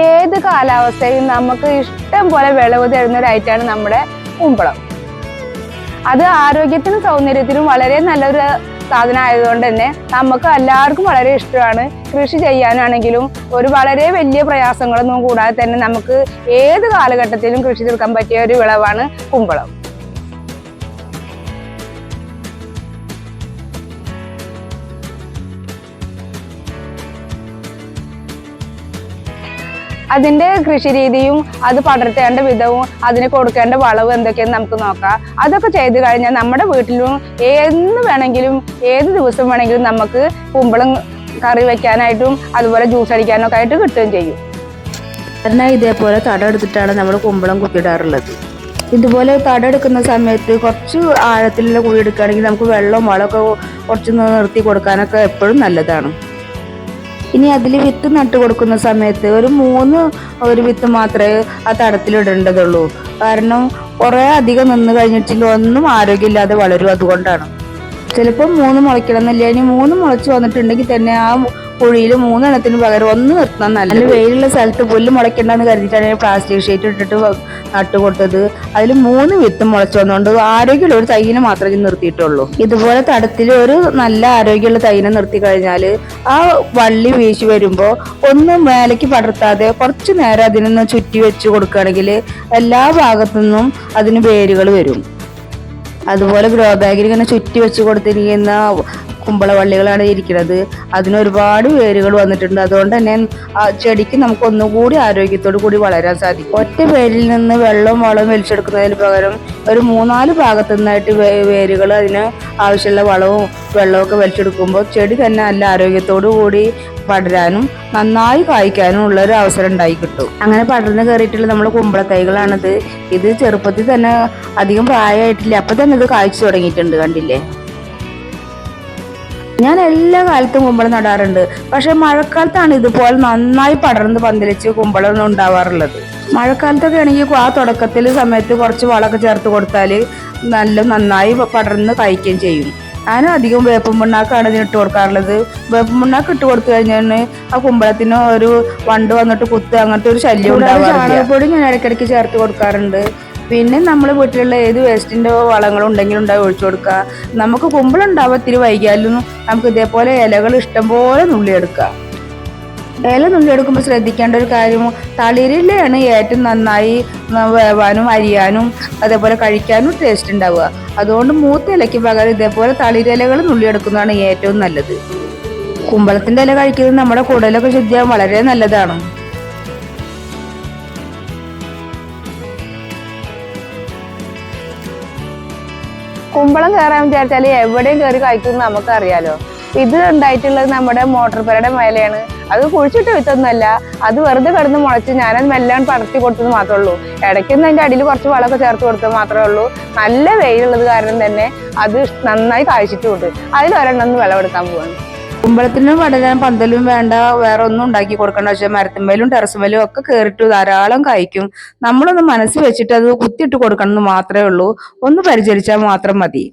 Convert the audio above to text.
ഏത് കാലാവസ്ഥയും നമുക്ക് ഇഷ്ടം പോലെ വിളവ് തരുന്ന ഒരു ഐറ്റമാണ് നമ്മുടെ കുമ്പളം. അത് ആരോഗ്യത്തിനും സൗന്ദര്യത്തിനും വളരെ നല്ലൊരു സാധനം ആയതുകൊണ്ട് തന്നെ നമുക്ക് എല്ലാവർക്കും വളരെ ഇഷ്ടമാണ്. കൃഷി ചെയ്യാനാണെങ്കിലും ഒരു വളരെ വലിയ പ്രയാസങ്ങളൊന്നും കൂടാതെ തന്നെ നമുക്ക് ഏത് കാലഘട്ടത്തിലും കൃഷി തീർക്കാൻ പറ്റിയ ഒരു വിളവാണ് കുമ്പളം. അതിന്റെ കൃഷി രീതിയും അത് പടർത്തേണ്ട വിധവും അതിന് കൊടുക്കേണ്ട വളവ് എന്തൊക്കെയെന്ന് നമുക്ക് നോക്കാം. അതൊക്കെ ചെയ്ത് കഴിഞ്ഞാൽ നമ്മുടെ വീട്ടിലും എന്ന് വേണമെങ്കിലും ഏത് ദിവസം വേണമെങ്കിലും നമുക്ക് കുമ്പളം കറി വെക്കാനായിട്ടും അതുപോലെ ജ്യൂസ് അടിക്കാനൊക്കെ ആയിട്ട് കിട്ടുകയും ചെയ്യും. സാധാരണ ഇതേപോലെ തട എടുത്തിട്ടാണ് നമ്മൾ കുമ്പളം കുത്തിയിടാറുള്ളത്. ഇതുപോലെ തട എടുക്കുന്ന സമയത്ത് കുറച്ച് ആഴത്തിലുള്ള കുഴി എടുക്കുകയാണെങ്കിൽ നമുക്ക് വെള്ളവും വളമൊക്കെ കുറച്ച് നിർത്തി കൊടുക്കാനൊക്കെ എപ്പോഴും നല്ലതാണ്. ഇനി അതിൽ വിത്ത് നട്ടു കൊടുക്കുന്ന സമയത്ത് ഒരു മൂന്ന് ഒരു വിത്ത് മാത്രമേ ആ തടത്തിലിടേണ്ടതുള്ളൂ. കാരണം കുറേ അധികം നിന്ന് കഴിഞ്ഞിട്ടില്ല ഒന്നും ആരോഗ്യമില്ലാതെ വളരും അതുകൊണ്ടാണ്. ചിലപ്പോൾ മൂന്ന് മുളയ്ക്കണം എന്നില്ല ഇനി മൂന്ന് മുളച്ച് വന്നിട്ടുണ്ടെങ്കിൽ തന്നെ ആ കുഴിയിൽ മൂന്നെണ്ണത്തിന് പകരം ഒന്ന് നിർത്താൻ നല്ല വെയിലുള്ള സ്ഥലത്ത് പുല്ല് മുളയ്ക്കണ്ടെന്ന് കരുതിയിട്ടാണ് ഞാൻ പ്ലാസ്റ്റിക് ഷീറ്റ് ഇട്ടിട്ട് നട്ടു കൊടുത്തത് അതിൽ മൂന്ന് വിത്ത് മുളച്ചു വന്നുകൊണ്ട് ആരോഗ്യമുള്ള ഒരു തൈനെ മാത്രമേ നിർത്തിയിട്ടുള്ളൂ. ഇതുപോലെ തടത്തിൽ ഒരു നല്ല ആരോഗ്യമുള്ള തൈനെ നിർത്തി കഴിഞ്ഞാൽ ആ വള്ളി വീശി വരുമ്പോൾ ഒന്ന് മേലേക്ക് പടർത്താതെ കുറച്ച് നേരം അതിനൊന്ന് ചുറ്റി വെച്ച് കൊടുക്കുകയാണെങ്കിൽ എല്ലാ ഭാഗത്തു നിന്നും അതിന് വേരുകൾ വരും. അതുപോലെ ഗ്രോ ബാഗിൽ ഇങ്ങനെ ചുറ്റി വെച്ച് കൊടുത്തിരിക്കുന്ന കുമ്പളവള്ളികളാണ് ഇരിക്കുന്നത്. അതിന് ഒരുപാട് വേരുകൾ വന്നിട്ടുണ്ട്. അതുകൊണ്ട് തന്നെ ആ ചെടിക്ക് നമുക്ക് ഒന്നുകൂടി ആരോഗ്യത്തോടു കൂടി വളരാൻ സാധിക്കും. ഒറ്റ വേരിൽ നിന്ന് വെള്ളവും വളവും വലിച്ചെടുക്കുന്നതിന് പകരം ഒരു മൂന്നാൽ ഭാഗത്തു നിന്നായിട്ട് വേരുകൾ അതിന് ആവശ്യമുള്ള വളവും വെള്ളവും ഒക്കെ വലിച്ചെടുക്കുമ്പോൾ ചെടി തന്നെ നല്ല ആരോഗ്യത്തോടു കൂടി പടരാനും നന്നായി കായ്ക്കാനും ഉള്ള ഒരു അവസരം ഉണ്ടായി കിട്ടും. അങ്ങനെ പടർന്ന് കയറിയിട്ടുള്ള നമ്മുടെ കുമ്പളത്തൈകളാണിത് ഇത് ചെറുപ്പത്തിൽ തന്നെ അധികം പ്രായമായിട്ടില്ല. അപ്പൊ തന്നെ ഇത് കായ്ച്ചു തുടങ്ങിയിട്ടുണ്ട്. കണ്ടില്ലേ? ഞാൻ എല്ലാ കാലത്തും കുമ്പളം നടാറുണ്ട്. പക്ഷെ മഴക്കാലത്താണ് ഇതുപോലെ നന്നായി പടർന്ന് പന്തലിച്ച് കുമ്പളം ഉണ്ടാവാറുള്ളത്. മഴക്കാലത്തൊക്കെ ആണെങ്കിൽ ആ തുടക്കത്തിൽ സമയത്ത് കുറച്ച് വളമൊക്കെ ചേർത്ത് കൊടുത്താൽ നല്ല നന്നായി പടർന്ന് കഴിക്കുകയും ചെയ്യും. ഞാൻ അധികം വേപ്പ് പിണ്ണാക്കാണ് ഇതിന് ഇട്ട് കൊടുക്കാറുള്ളത്. വേപ്പ് പിണ്ണാക്ക് ഇട്ട് കൊടുത്തു കഴിഞ്ഞാൽ ആ കുമ്പളത്തിന് ഒരു വണ്ട് വന്നിട്ട് കുത്ത് അങ്ങനത്തെ ഒരു ശല്യം ഉണ്ടാവും ചാണകപ്പൊടി ഞാൻ ഇടയ്ക്കിടയ്ക്ക് ചേർത്ത് കൊടുക്കാറുണ്ട്. പിന്നെ നമ്മൾ വീട്ടിലുള്ള ഏത് വേസ്റ്റിന്റെ വളങ്ങളും ഉണ്ടെങ്കിലും ഉണ്ടായി ഒഴിച്ചു കൊടുക്കുക. നമുക്ക് കുമ്പളുണ്ടാവുക ഇത്തിരി വൈകിയാലും നമുക്ക് ഇതേപോലെ ഇലകൾ ഇഷ്ടംപോലെ നുള്ളിയെടുക്കാം ഇല നുള്ളിയെടുക്കുമ്പോൾ ശ്രദ്ധിക്കേണ്ട ഒരു കാര്യം തളിരിലാണ് ഏറ്റവും നന്നായി വേവാനും അരിയാനും അതേപോലെ കഴിക്കാനും ടേസ്റ്റ് ഉണ്ടാവുക. അതുകൊണ്ട് മൂത്ത ഇലയ്ക്ക് പകരം ഇതേപോലെ തളിരിലകൾ നുള്ളിയെടുക്കുന്നതാണ് ഏറ്റവും നല്ലത്. കുമ്പളത്തിന്റെ ഇല കഴിക്കുന്നത് നമ്മുടെ കുടലൊക്കെ ശുദ്ധിയാകാൻ വളരെ നല്ലതാണ്. കുമ്പളം കയറാൻ വിചാരിച്ചാൽ എവിടെയും കയറി കഴിക്കും നമുക്കറിയാലോ. ഇത് ഉണ്ടായിട്ടുള്ളത് നമ്മുടെ മോട്ടോർ പെരയുടെ മേലെയാണ്. അത് കുഴിച്ചിട്ട് വിത്തൊന്നുമല്ല അത് വെറുതെ കിടന്ന് മുളച്ച് ഞാനത് മെല്ലാണ് പടർത്തി കൊടുത്തത് മാത്രമേ ഉള്ളൂ ഇടയ്ക്കൊന്നും അതിന്റെ അടിയിൽ കുറച്ച് വളമൊക്കെ ചേർത്ത് കൊടുത്തത് മാത്രമേ ഉള്ളൂ നല്ല വെയിലുള്ളത് കാരണം തന്നെ അത് നന്നായി കാഴ്ചിട്ടുമുണ്ട് അതിലൊരെണ്ണം ഒന്ന് വിളവെടുക്കാൻ പോവാണ്. കുമ്പളത്തിന് പടരാൻ പന്തലും വേണ്ട വേറെ ഒന്നും ഉണ്ടാക്കി കൊടുക്കണ്ട പക്ഷെ മരത്തുമ്മേലും ടെറസുമ്പലും ഒക്കെ കയറിട്ട് ധാരാളം കായ്ക്കും. നമ്മളൊന്ന് മനസ്സ് വെച്ചിട്ട് അത് കുത്തിയിട്ട് കൊടുക്കണം എന്ന് മാത്രമേ ഉള്ളൂ. ഒന്ന് പരിചരിച്ചാൽ മാത്രം മതി.